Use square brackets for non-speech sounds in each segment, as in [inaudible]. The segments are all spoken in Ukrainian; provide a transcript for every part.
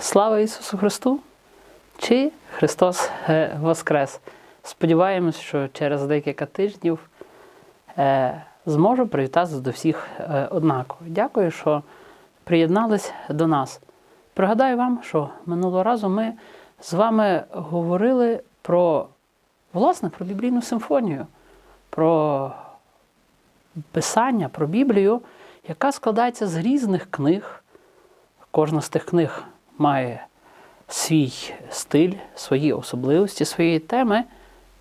Слава Ісусу Христу! Чи Христос е, Воскрес! Сподіваємось, що через декілька тижнів е, зможу привітатися до всіх е, однаково. Дякую, що приєднались до нас. Пригадаю вам, що минулого разу ми з вами говорили про власне про біблійну симфонію, про писання, про Біблію, яка складається з різних книг. Кожна з тих книг має свій стиль, свої особливості, свої теми.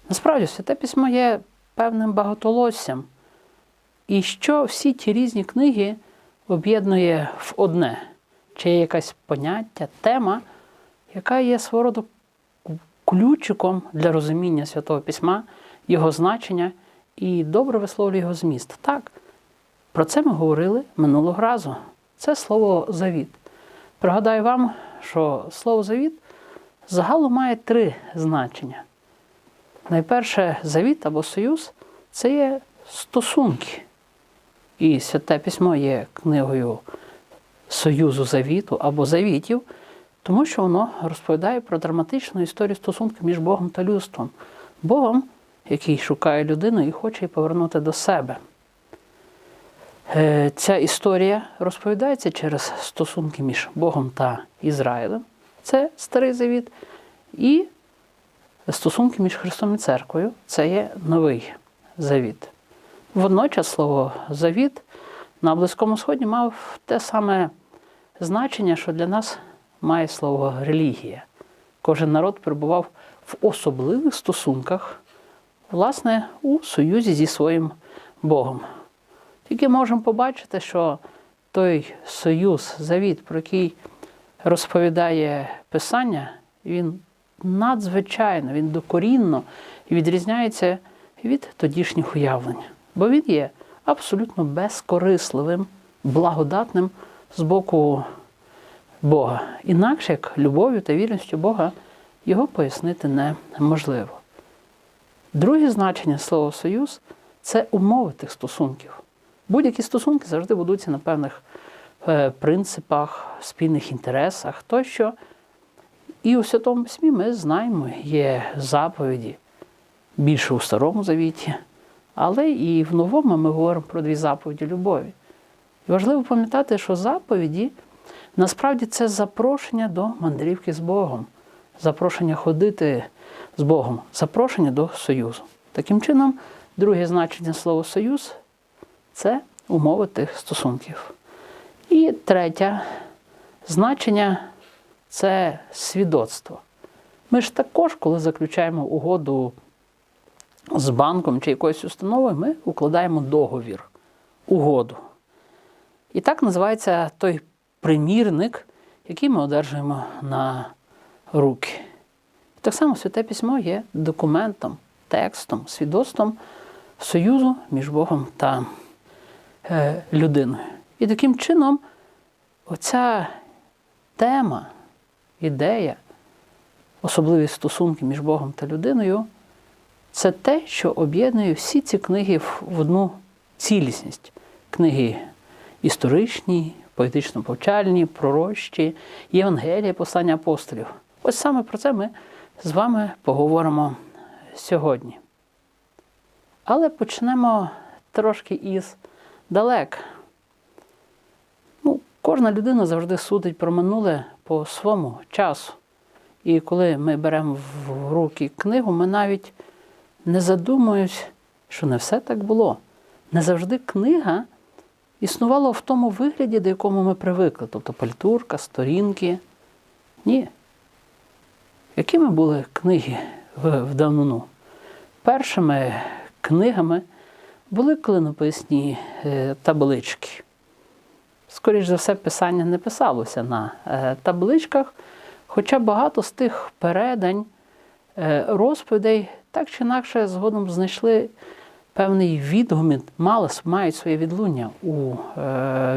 Насправді, святе письмо є певним багатолоссям. І що всі ті різні книги об'єднує в одне, чи є якесь поняття, тема, яка є свого роду ключиком для розуміння Святого Письма, його значення і добре висловлює його зміст. Так, про це ми говорили минулого разу. Це слово завіт. Пригадаю вам, що слово завіт загалом має три значення. Найперше, завіт або союз це є стосунки. І святе письмо є книгою Союзу завіту або завітів, тому що воно розповідає про драматичну історію стосунків між Богом та людством. Богом, який шукає людину і хоче її повернути до себе. Е, Ця історія розповідається через стосунки між Богом та Ізраїлем. Це старий завіт. І стосунки між Христом і церквою це є новий завіт. Водночас слово завіт на Близькому Сході мав те саме значення, що для нас має слово релігія. Кожен народ перебував в особливих стосунках, власне, у союзі зі своїм Богом. Тільки можемо побачити, що той союз, завіт, про який розповідає Писання, він надзвичайно, він докорінно відрізняється від тодішніх уявлень. Бо він є абсолютно безкорисливим, благодатним з боку Бога. Інакше як любов'ю та вірністю Бога його пояснити неможливо. Друге значення слова союз це умови тих стосунків. Будь-які стосунки завжди будуться на певних е, принципах, спільних інтересах тощо. І у Святому Письмі ми знаємо, є заповіді більше у Старому Завіті, але і в Новому ми говоримо про дві заповіді любові. І важливо пам'ятати, що заповіді насправді це запрошення до мандрівки з Богом, запрошення ходити з Богом, запрошення до союзу. Таким чином, друге значення слова союз це умови тих стосунків. І третє значення це свідоцтво. Ми ж також, коли заключаємо угоду з банком чи якоюсь установою, ми укладаємо договір, угоду. І так називається той примірник, який ми одержуємо на руки. Так само Святе Письмо є документом, текстом, свідоцтвом союзу між Богом та людиною. І таким чином, оця тема, ідея, особливі стосунки між Богом та людиною, це те, що об'єднує всі ці книги в одну цілісність. Книги історичні, поетично-повчальні, пророчі, Євангелія, послання апостолів. Ось саме про це ми з вами поговоримо сьогодні. Але почнемо трошки із далек. Ну, Кожна людина завжди судить про минуле по своєму часу. І коли ми беремо в руки книгу, ми навіть не задумуємось, що не все так було. Не завжди книга існувала в тому вигляді, до якому ми привикли, тобто пальтурка, сторінки. Ні. Якими були книги в давнину? Першими книгами були клинописні е, таблички. Скоріше за все, писання не писалося на е, табличках, хоча багато з тих передань, е, розповідей так чи інакше згодом знайшли певний відгумін, мали, мають своє відлуння у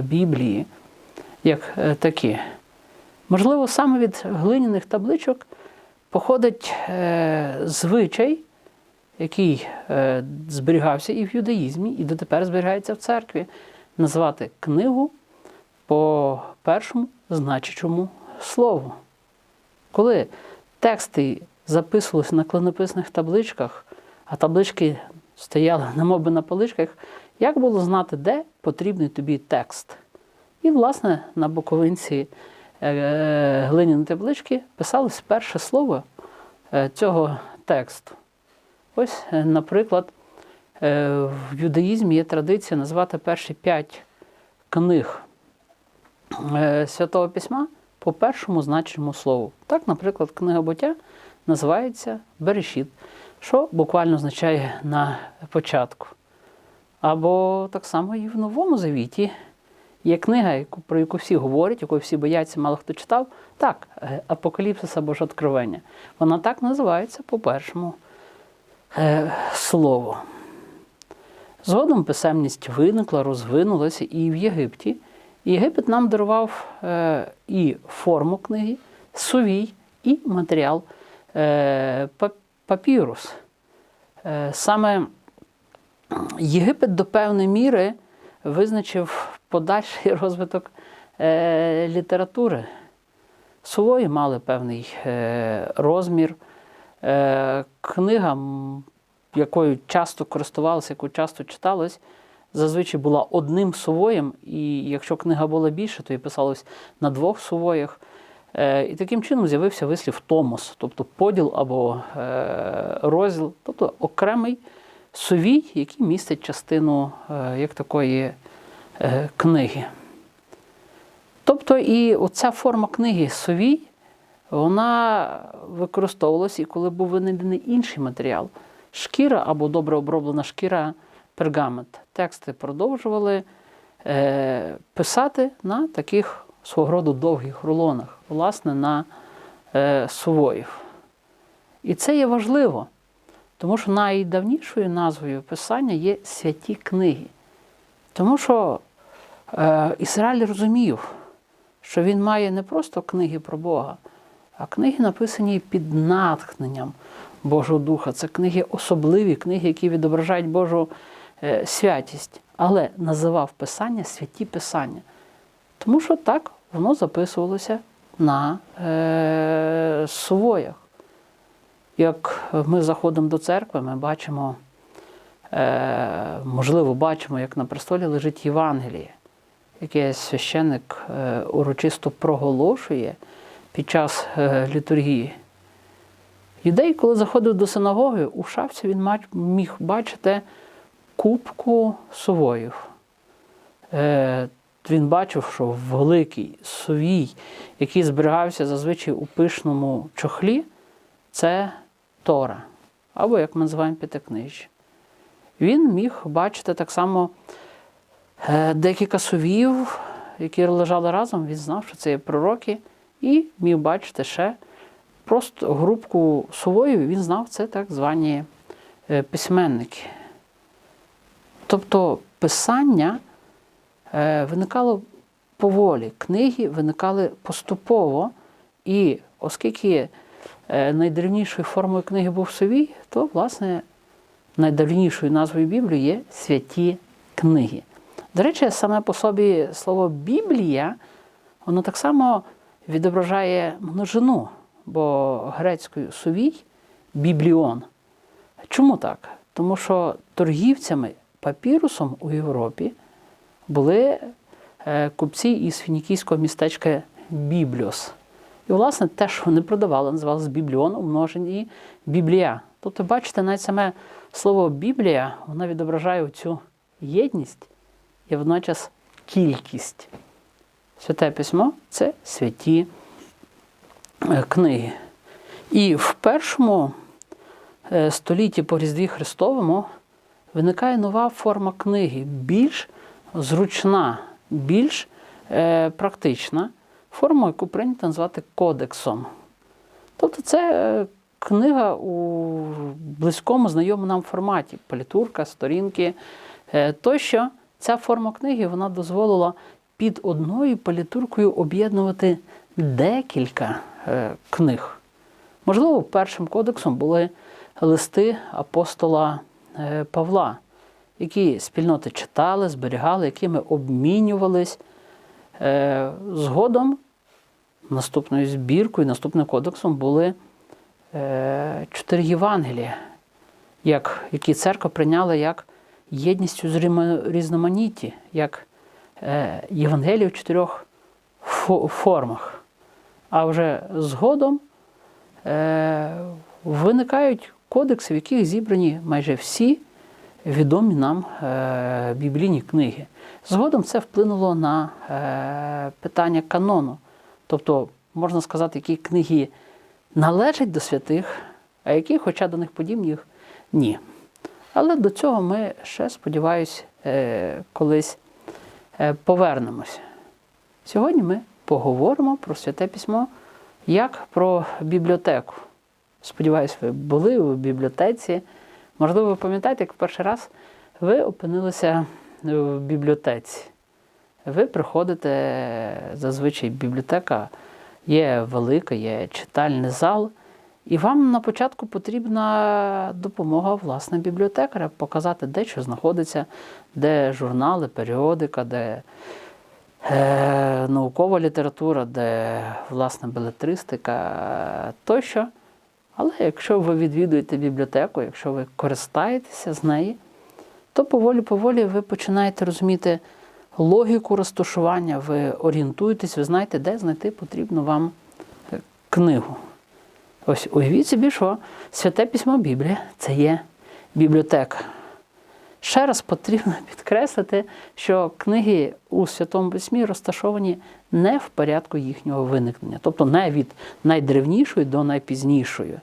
Біблії, як такі. Можливо, саме від глиняних табличок походить звичай, який е, зберігався і в юдаїзмі, і дотепер зберігається в церкві, назвати книгу по першому значучому слову. Коли тексти записувалися на клинописних табличках, а таблички стояли немов на поличках, як було знати, де потрібний тобі текст? І, власне, на боковинці е, глиняної таблички писалось перше слово е, цього тексту. Ось, е, наприклад, е, в юдаїзмі є традиція назвати перші п'ять книг е, Святого Письма по першому значеному слову. Так, наприклад, книга буття називається Берешіт, що буквально означає на початку. Або так само і в Новому Завіті є книга, про яку всі говорять, яку всі бояться, мало хто читав. Так, Апокаліпсис або ж Откровення. Вона так називається по першому е, слову. Згодом писемність виникла, розвинулася і в Єгипті. Єгипет нам дарував е, і форму книги, сувій, і матеріал е, папірус. Саме Єгипет до певної міри визначив подальший [laughs] розвиток літератури. Сувої мали певний розмір. Е, книга, якою часто користувалися, яку часто читалось, зазвичай була одним сувоєм, і якщо книга була більше, то і писалось на двох сувоях. Е, і таким чином з'явився вислів томос, тобто поділ або е, розділ, тобто окремий сувій, який містить частину як такої книги. Тобто і оця форма книги совій, вона використовувалася і коли був винайдений інший матеріал шкіра або добре оброблена шкіра, пергамент. Тексти продовжували е, писати на таких свого роду довгих рулонах, власне, на е, сувоїв. І це є важливо, тому що найдавнішою назвою писання є святі книги. Тому що е, Ізраїль розумів, що він має не просто книги про Бога, а книги написані під натхненням Божого Духа. Це книги особливі, книги, які відображають Божу е, святість. Але називав Писання святі Писання. Тому що так воно записувалося на е, сувоях. Як ми заходимо до церкви, ми бачимо, е, можливо, бачимо, як на престолі лежить Євангеліє, яке священник е, урочисто проголошує під час е, літургії. Юдей, коли заходив до синагоги, у шафці він міг бачити кубку сувоїв. Е, він бачив, що великий сувій, який зберігався зазвичай у пишному чохлі, це Тора, або, як ми називаємо, п'ятикнижжя. Він міг бачити так само е, декілька сувів, які лежали разом, він знав, що це є пророки, і міг бачити ще просто групку сувоїв, він знав, це так звані е, письменники. Тобто писання е, виникало поволі, книги виникали поступово, і оскільки е, найдревнішою формою книги був Совій, то, власне, найдавнішою назвою Біблії є святі книги. До речі, саме по собі слово Біблія, воно так само відображає множину, бо грецькою сувій бібліон. Чому так? Тому що торгівцями папірусом у Європі були е, купці із фінікійського містечка Бібліос. І, власне, те, що вони продавали, називалось бібліон у множенні біблія. Тобто, бачите, навіть саме слово Біблія, воно відображає цю єдність і водночас кількість. Святе письмо це святі е, книги. І в першому е, столітті по Різдві Христовому виникає нова форма книги, більш зручна, більш е, практична форма, яку прийнято назвати кодексом. Тобто це книга у близькому знайомому нам форматі, політурка, сторінки тощо. Ця форма книги вона дозволила під одною політуркою об'єднувати декілька е, книг. Можливо, першим кодексом були листи апостола е, Павла, які спільноти читали, зберігали, якими обмінювались. Е, Згодом наступною збіркою, наступним кодексом були чотири Євангелія, як, які церква прийняла як єдністю з різноманітті, як е, Євангелія в чотирьох формах. А вже згодом е, виникають кодекси, в яких зібрані майже всі відомі нам е, біблійні книги. Згодом це вплинуло на питання канону. Тобто, можна сказати, які книги належать до святих, а які, хоча до них подібні, ні. Але до цього ми ще, сподіваюся, колись повернемося. Сьогодні ми поговоримо про святе письмо як про бібліотеку. Сподіваюсь, ви були у бібліотеці. Можливо, ви пам'ятаєте, як в перший раз ви опинилися в бібліотеці. Ви приходите, зазвичай бібліотека є велика, є читальний зал, і вам на початку потрібна допомога власне бібліотекаря, показати, де що знаходиться, де журнали, періодика, де е, наукова література, де власне белетристика тощо. Але якщо ви відвідуєте бібліотеку, якщо ви користаєтеся з неї, то поволі-поволі ви починаєте розуміти логіку розташування, ви орієнтуєтесь, ви знаєте, де знайти потрібну вам книгу. Ось уявіть собі, що святе письмо Біблія це є бібліотека. Ще раз потрібно [laughs] підкреслити, що книги у Святому Письмі розташовані не в порядку їхнього виникнення, тобто не від найдревнішої до найпізнішої.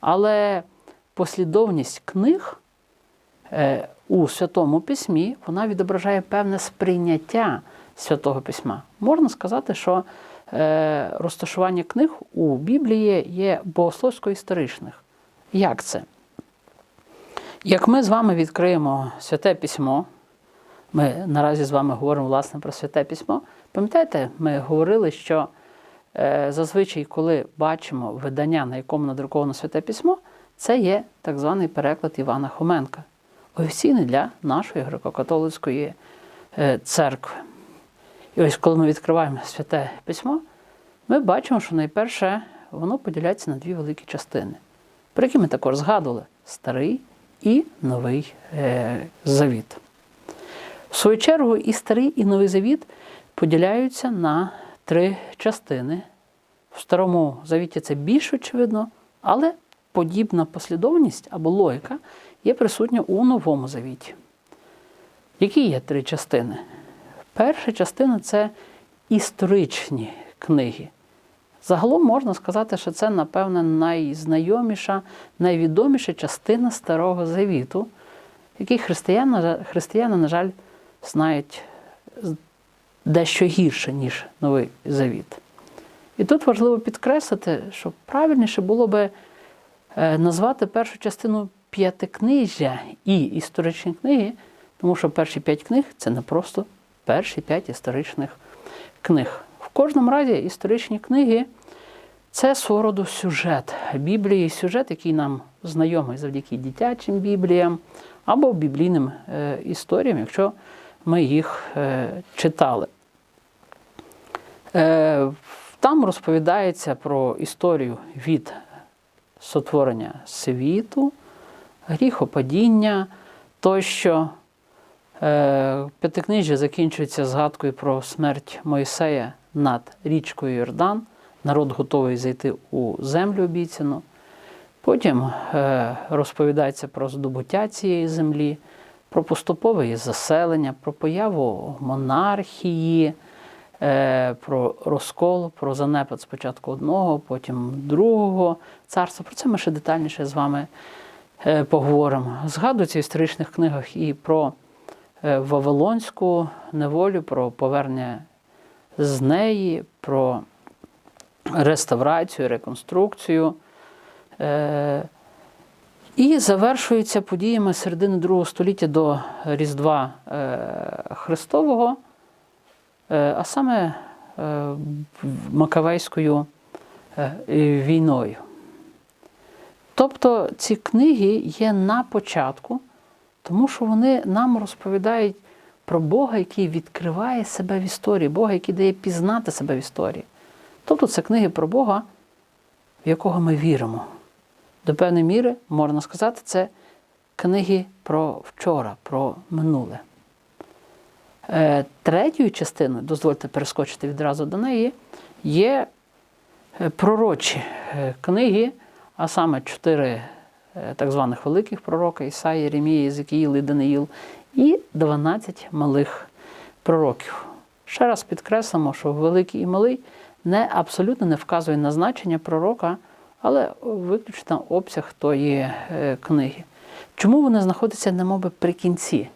Але послідовність книг е, у Святому Письмі вона відображає певне сприйняття Святого Письма. Можна сказати, що розташування книг у Біблії є богословсько-історичних. Як це? Як ми з вами відкриємо святе письмо, ми наразі з вами говоримо власне про святе письмо. Пам'ятаєте, ми говорили, що е, зазвичай, коли бачимо видання, на якому надруковано святе письмо, це є так званий переклад Івана Хоменка, офіційний для нашої греко-католицької е, церкви. І ось коли ми відкриваємо святе письмо, ми бачимо, що найперше воно поділяється на дві великі частини, про які ми також згадували: старий і новий е, завіт. В свою чергу, і старий, і новий завіт поділяються на три частини. В старому завіті це більш очевидно, але подібна послідовність або логіка є присутня у новому завіті. Які є три частини? Перша частина це історичні книги. Загалом можна сказати, що це, напевне, найзнайоміша, найвідоміша частина Старого Завіту, який християни, християни, на жаль, знають дещо гірше, ніж Новий Завіт. І тут важливо підкреслити, що правильніше було би е, назвати першу частину п'ятикнижжя і історичні книги, тому що перші п'ять книг це не просто перші п'ять історичних книг. В кожному разі історичні книги це свого сюжет Біблії, сюжет, який нам знайомий завдяки дитячим бібліям або біблійним е, історіям, якщо ми їх е, читали. Е, там розповідається про історію від сотворення світу, гріхопадіння тощо. Е, П'ятикнижжя закінчується згадкою про смерть Мойсея над річкою Йордан. Народ готовий зайти у землю обіцяну. Потім е, розповідається про здобуття цієї землі, про поступове її заселення, про появу монархії, е, про розкол, про занепад спочатку одного, потім другого царства. Про це ми ще детальніше з вами поговоримо. Згадується в історичних книгах і про Вавилонську неволю, про повернення з неї, про реставрацію, реконструкцію. Е, І завершується подіями середини Другого століття до Різдва е, Христового, е, а саме е, Макавейською е, війною. Тобто ці книги є на початку, тому що вони нам розповідають про Бога, який відкриває себе в історії, Бога, який дає пізнати себе в історії. Тобто це книги про Бога, в якого ми віримо. До певної міри, можна сказати, це книги про вчора, про минуле. Е, Третьою частиною, дозвольте перескочити відразу до неї, є е, пророчі е, книги, а саме чотири так званих великих пророка Ісаї, Єремія, Єзекіїл і Даниїл, і 12 малих пророків. Ще раз підкреслимо, що великий і малий не абсолютно не вказує на значення пророка, але виключно обсяг тої е, книги. Чому вони знаходяться немоби при кінці?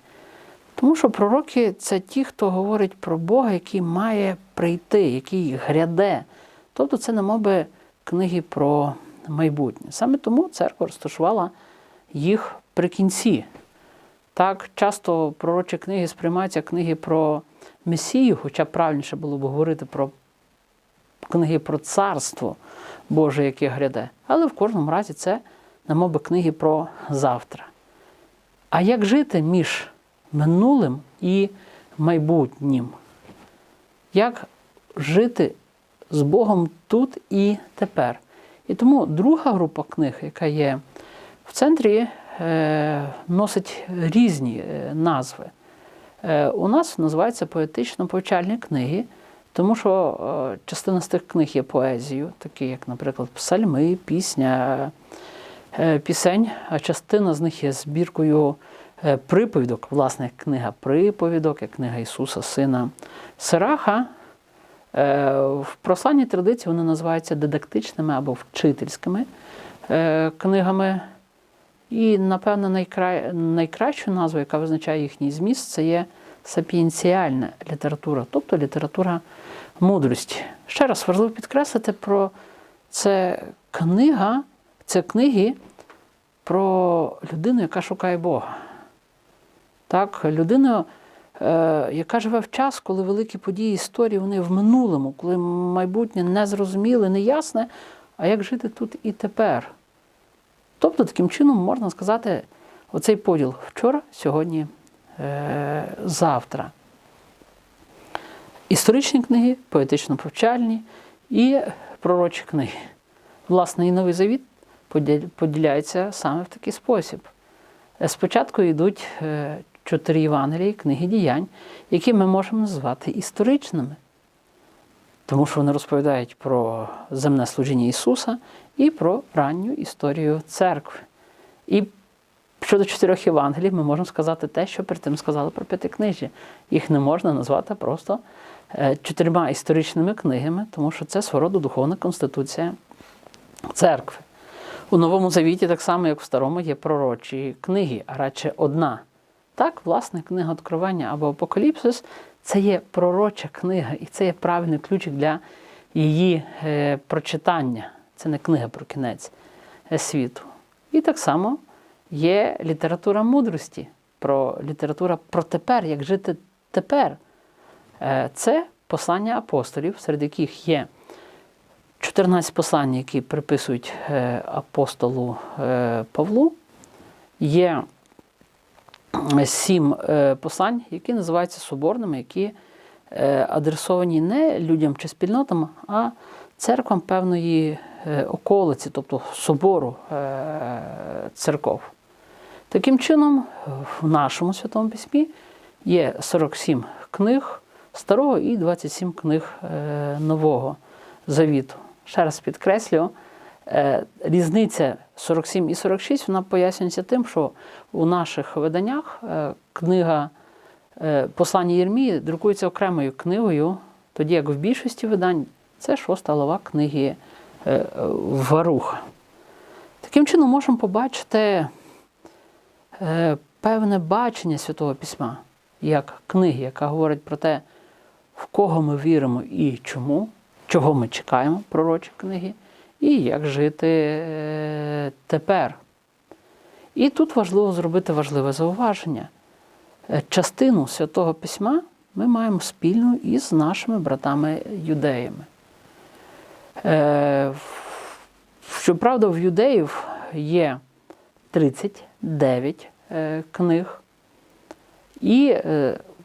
Тому що пророки це ті, хто говорить про Бога, який має прийти, який гряде. Тобто це немоби книги про майбутнє. Саме тому церква розташувала їх при кінці. Так часто пророчі книги сприймаються книги про Месію, хоча правильніше було б говорити про книги про царство Боже, яке гряде. Але в кожному разі це намоби книги про завтра. А як жити між минулим і майбутнім? Як жити з Богом тут і тепер? І тому друга група книг, яка є в центрі, е, носить різні е, назви. Е, У нас називаються поетично-повчальні книги, тому що частина з тих книг є поезією, такі як, наприклад, псальми, пісня, пісень, а частина з них є збіркою приповідок, власне, книга приповідок, як книга Ісуса, Сина Сираха. Е, В православній традиції вони називаються дидактичними або вчительськими е, книгами. І, напевно, найкра... найкращу назву, яка визначає їхній зміст, це є сапієнціальна література, тобто література мудрості. Ще раз важливо підкреслити про це книга, це книги про людину, яка шукає Бога. Так, людину, яка живе в час, коли великі події історії вони в минулому, коли майбутнє незрозуміле, неясне, а як жити тут і тепер. Тобто, таким чином можна сказати, оцей поділ вчора, сьогодні, е, завтра. Історичні книги, поетично-повчальні і пророчі книги. Власне, і Новий Завіт поділяється саме в такий спосіб. Е, Спочатку йдуть е, чотири Євангелії, книги діянь, які ми можемо назвати історичними, тому що вони розповідають про земне служіння Ісуса і про ранню історію церкви. І щодо чотирьох Євангелій ми можемо сказати те, що перед тим сказали про п'ятикнижі. Їх не можна назвати просто е, чотирма історичними книгами, тому що це свого роду духовна конституція церкви. У Новому Завіті, так само, як в Старому, є пророчі книги, а радше одна. Так, власне, книга Откровення або Апокаліпсис це є пророча книга, і це є правильний ключик для її е, прочитання. Це не книга про кінець е, світу. І так само є література мудрості, про література про тепер, як жити тепер. Е, Це послання апостолів, серед яких є 14 послань, які приписують апостолу Павлу. Є сім е, послань, які називаються соборними, які е, адресовані не людям чи спільнотам, а церквам певної е, околиці, тобто собору церков. Таким чином, в нашому Святому Письмі є 47 книг Старого і 27 книг Нового Завіту. Ще раз підкреслю, різниця 47 і 46 вона пояснюється тим, що у наших виданнях е, книга е, Послання Єрмії друкується окремою книгою, тоді як в більшості видань це шоста глава книги е, Варуха. Таким чином можемо побачити певне бачення Святого Письма як книги, яка говорить про те, в кого ми віримо і чому, чого ми чекаємо пророчі книги, і як жити е, тепер. І тут важливо зробити важливе зауваження. Е, Частину Святого Письма ми маємо спільну із нашими братами-юдеями. Е, Щоправда, в юдеїв є 39 е, книг, і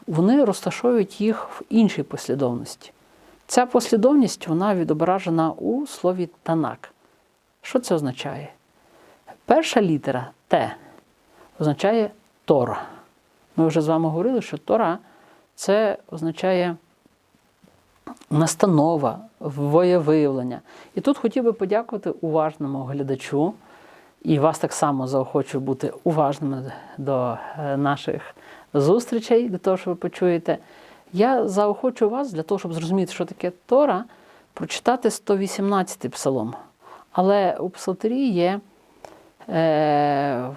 вони розташовують їх в іншій послідовності. Ця послідовність вона відображена у слові танак. Що це означає? Перша літера Т означає Тора. Ми вже з вами говорили, що Тора це означає настанова, воєвиявлення. І тут хотів би подякувати уважному глядачу, і вас так само заохочую бути уважними до е, наших зустрічей, до того, що ви почуєте. Я заохочу вас для того, щоб зрозуміти, що таке Тора, прочитати 118-й псалом. Але у псалтирі є е,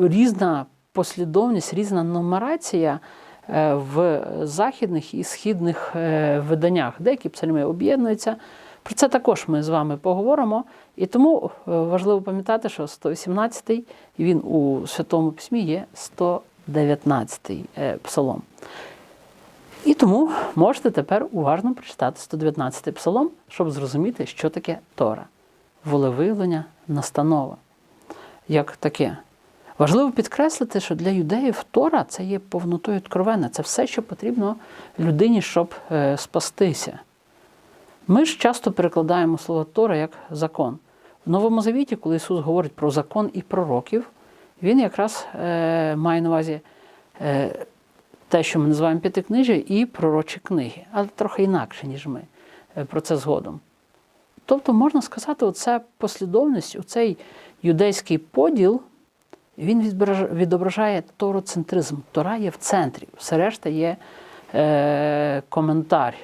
різна послідовність, різна нумерація е, в західних і східних е, виданнях. Деякі псальми об'єднуються. Про це також ми з вами поговоримо. І тому е, важливо пам'ятати, що 118-й він у Святому Письмі є 119-й е, псалом. І тому можете тепер уважно прочитати 119-й псалом, щоб зрозуміти, що таке Тора. Волевиявлення, настанова. Як таке. Важливо підкреслити, що для юдеїв Тора це є повнотою откровенна. Це все, що потрібно людині, щоб е, спастися. Ми ж часто перекладаємо слово Тора як закон. В Новому Завіті, коли Ісус говорить про закон і пророків, Він якраз е, має на увазі е, те, що ми називаємо п'ятикнижжя, і пророчі книги, але трохи інакше, ніж ми е, про це згодом. Тобто, можна сказати, оця послідовність, оцей юдейський поділ, він відображає тороцентризм. Тора є в центрі, все решта є е, коментар.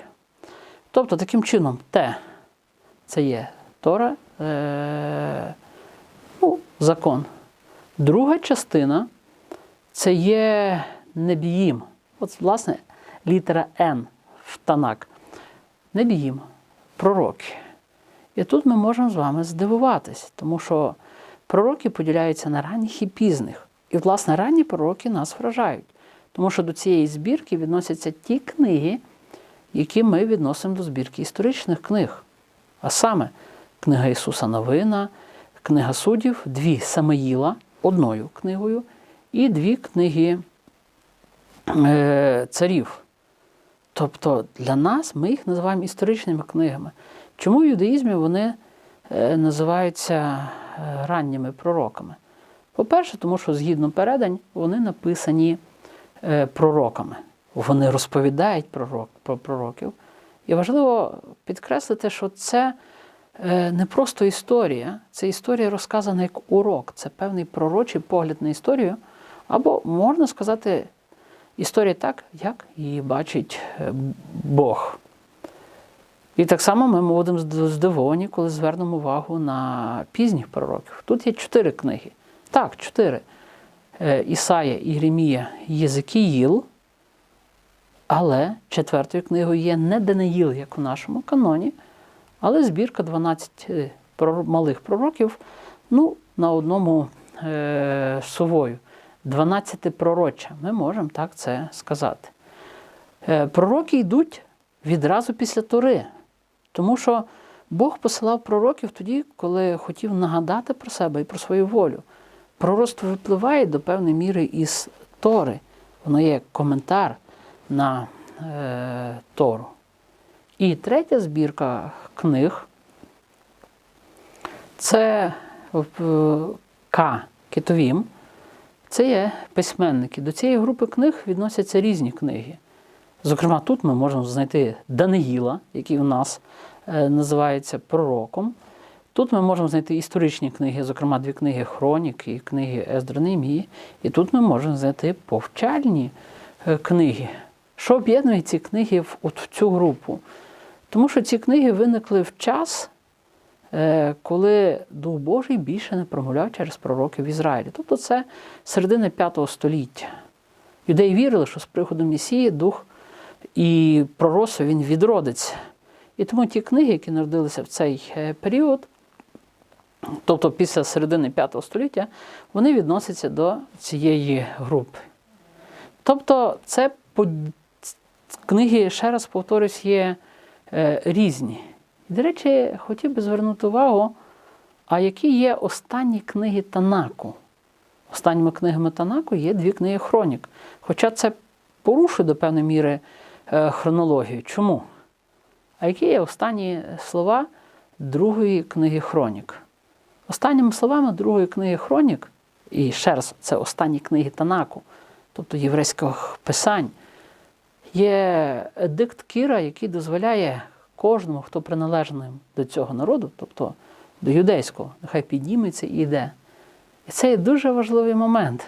Тобто, таким чином, те, це є Тора, е, ну, закон. Друга частина це є небіїм. От, власне, літера Н в Танак. Небіїм, пророки. І тут ми можемо з вами здивуватись, тому що пророки поділяються на ранніх і пізних. І, власне, ранні пророки нас вражають, тому що до цієї збірки відносяться ті книги, які ми відносимо до збірки історичних книг. А саме книга Ісуса Новина, книга суддів, дві Самоїла одною книгою, і дві книги е, царів. Тобто для нас ми їх називаємо історичними книгами. Чому в юдаїзмі вони е, називаються е, ранніми пророками? По-перше, тому що згідно передань вони написані пророками. Вони розповідають пророк, про пророків. І важливо підкреслити, що це не просто історія, це історія розказана як урок, це певний пророчий погляд на історію, або можна сказати, історія так, як її бачить е, Бог. І так само ми будемо здивовані, коли звернемо увагу на пізніх пророків. Тут є чотири книги. Так, чотири. Е, Ісая, Єремія, Єзекіїл. Але четвертою книгою є не Даниїл, як у нашому каноні, але збірка 12 е, малих пророків ну, на одному е, совою. 12 пророча. Ми можемо так це сказати. Е, пророки йдуть відразу після Тори, тому що Бог посилав пророків тоді, коли хотів нагадати про себе і про свою волю. Пророцтво випливає до певної міри із Тори. Воно є коментар на е, Тору. І третя збірка книг це е, К. Кетовім. Це є письменники. До цієї групи книг відносяться різні книги. Зокрема, тут ми можемо знайти Даниїла, який у нас е, називається пророком. Тут ми можемо знайти історичні книги, зокрема дві книги Хронік і книги Ездра І тут ми можемо знайти повчальні е, книги. Що об'єднує ці книги от в цю групу? Тому що ці книги виникли в час, коли Дух Божий більше не промовляв через пророків в Ізраїлі. Тобто це середина 5 століття. Юдеї вірили, що з приходом Месії дух і пророцтво він відродиться. І тому ті книги, які народилися в цей е, період, тобто після середини 5 століття, вони відносяться до цієї групи. Тобто, це книги, ще раз повторюсь, є е, різні. До речі, хотів би звернути увагу, а які є останні книги Танаку. Останніми книгами Танаку є дві книги Хронік. Хоча це порушує до певної міри е, хронологію. Чому? а які є останні слова другої книги Хронік. Останніми словами другої книги Хронік, і ще раз, це останні книги Танаку, тобто єврейських писань, є едикт Кіра, який дозволяє кожному, хто приналежний до цього народу, тобто до юдейського, нехай підніметься і йде. І це є дуже важливий момент.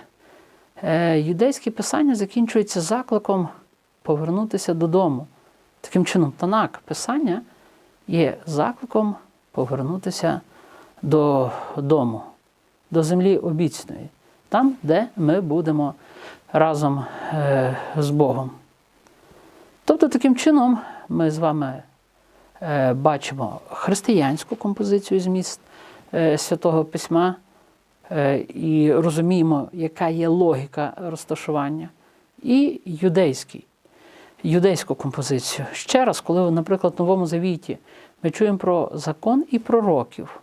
Е, Юдейські писання закінчуються закликом повернутися додому. Таким чином, Танак писання є закликом повернутися додому, до землі обіцяної, там, де ми будемо разом е, з Богом. Тобто, таким чином, ми з вами бачимо християнську композицію зміст е, Святого Письма е, і розуміємо, яка є логіка розташування, і юдейський, юдейську композицію. Ще раз, коли, наприклад, в Новому Завіті ми чуємо про закон і пророків.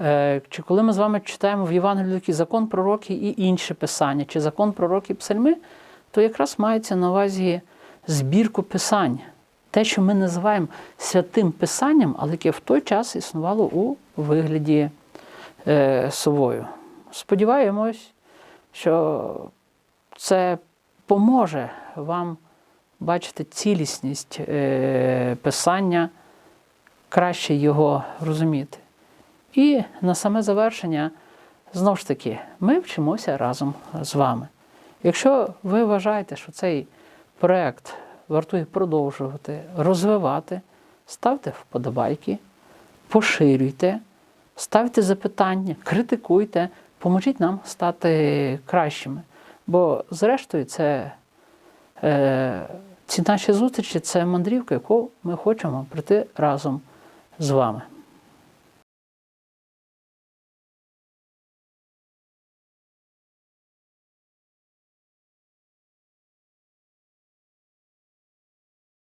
Е, Чи коли ми з вами читаємо в Євангелії закон пророки і інші писання, чи закон пророки псальми, то якраз мається на увазі збірку писань. Те, що ми називаємо святим писанням, але яке в той час існувало у вигляді е, совою. Сподіваємось, що це поможе вам бачити цілісність е, писання, краще його розуміти. І на саме завершення, знову ж таки, ми вчимося разом з вами. Якщо ви вважаєте, що цей проект вартує продовжувати, розвивати, ставте вподобайки, поширюйте, ставте запитання, критикуйте, поможіть нам стати кращими. Бо, зрештою, це е, ці наші зустрічі це мандрівка, яку ми хочемо пройти разом з вами.